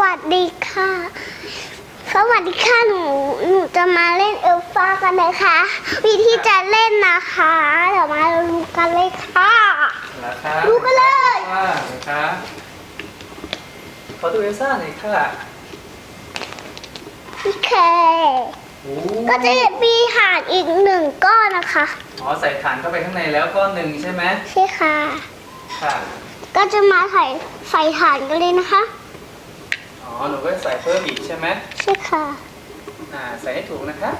วัสดีค่ะ สวัสดีค่ะ หนู หนูจะมาเล่นเอลซ่ากันนะคะ วิธีจะเล่นนะคะ เดี๋ยวมาดูกันเลยค่ะแล้วครับดูกันเลย ว่าเลยครับขอดูเอลซ่าหน่อยค่ะโอเค โอ้ก็จะมีหาดอีกหนึ่งก้อนนะคะ อ๋อใส่ฐานเข้าไปข้างในแล้วก้อนหนึ่งใช่ไหมใช่ค่ะ ค่ะ ก็จะมาใส่ใส่ฐานกันเลยนะคะ อ๋อ หนูก็ใส่เพิ่มอีกใช่ไหมใช่ค่ะ อ่า ใส่ให้ถูกนะคะ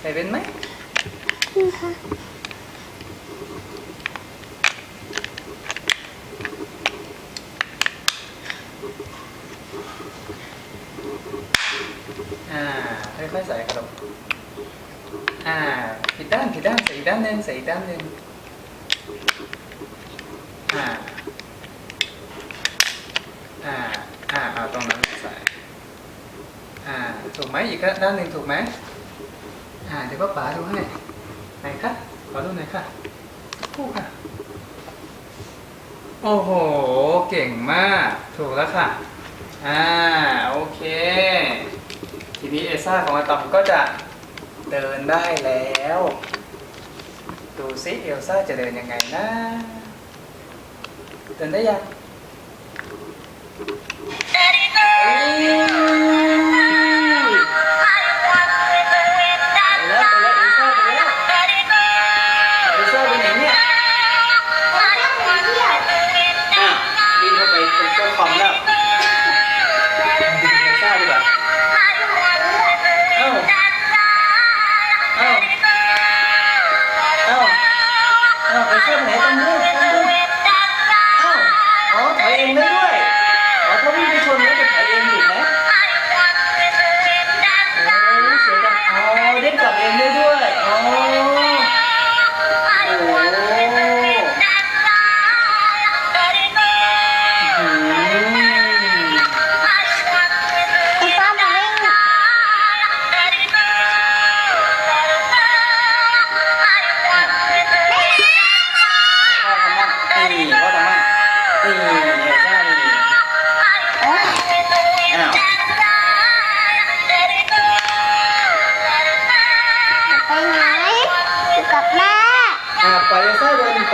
ใส่เป็นไหมนี่ค่ะอ่า ค่อยๆใส่ครับ อ่าผิดด้านผิดด้านใส่อีกด้านหนึ่งใส่อีกด้านหนึ่งอ่า อ่า อ่าเอาตรงนั้นใส่ อ่า ถูกไหมอีกด้านหนึ่งถูกไหมอ่า เดี๋ยวป้าป๋าดูให้ ไหนคะ ขอดูหน่อยค่ะคู่ค่ะ โอ้โห เก่งมาก ถูกแล้วค่ะ อ่า โอเค ทีนี้เอซ่าของอาตอมก็จะเดินได้แล้ว ดูซิเอลซ่าจะเดินยังไงนะ เดินได้ยังเอ้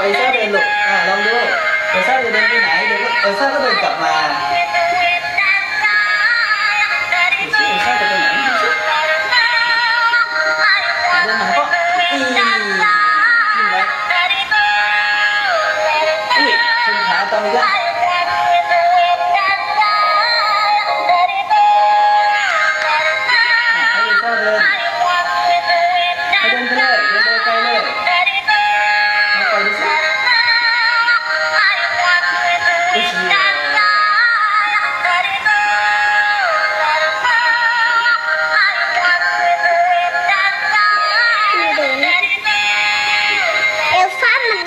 อเอลซ่าเดินลูกอ่าลองดูเอลซ่าจะเดินไปไหนเดี๋ยวเอลซ่าก็เดินกลับมา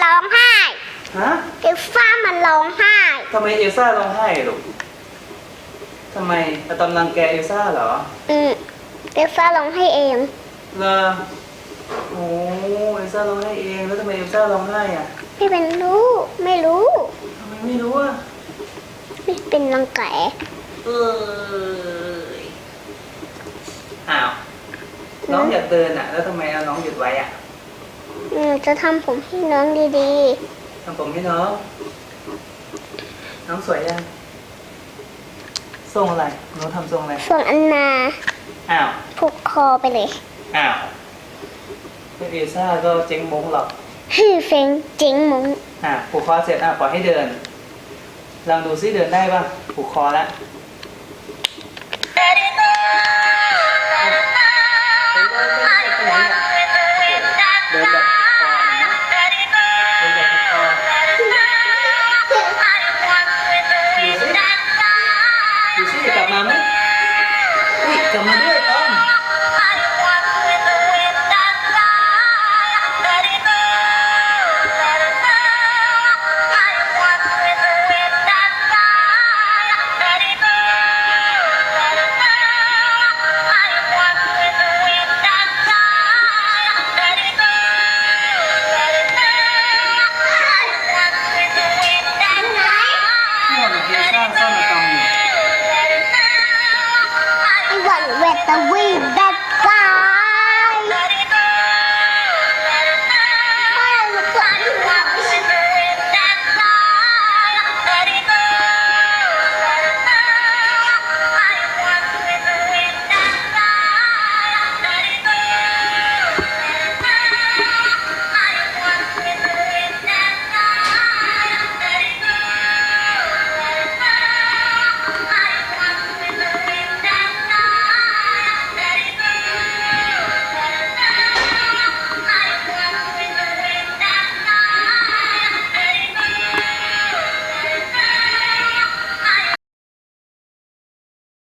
ร้องไห้ ฮะเอลซ่ามันร้องไห้ ทำไมเอลซ่าร้องไห้ลูกทำไมอะตอมรังแกเอลซ่าเหรออืมเอลซ่าร้องไห้เอง เลอโอ้เอลซ่าร้องไห้เอง แล้วทำไมเอลซ่าร้องไห้อะไม่เป็นรู้ ไม่รู้ ทำไมไม่รู้อะ ไม่เป็นรังแกเอออ้าวน้องอยากเดินอะ แล้วทำไมเอาน้องหยุดไว้อะ หนูจะทำผมให้น้องดีๆทำผมให้น้อง น้องสวยยังทรงอะไรหนูทำทรงอะไร ๆ ส่วอันนาอ้าว ผูกคอไปเลยอ้าวคุณเอซ่าก็เจ๊งมงหรอก ฮือเฟงเจ๊งมงอะผูกคอเสร็จอะปล่อยให้เดิน ลองดูซิเดินได้ป่ะผูกคอแล้วเดินไปไหนอะ มาไหมอุ้ยกลับมา the way that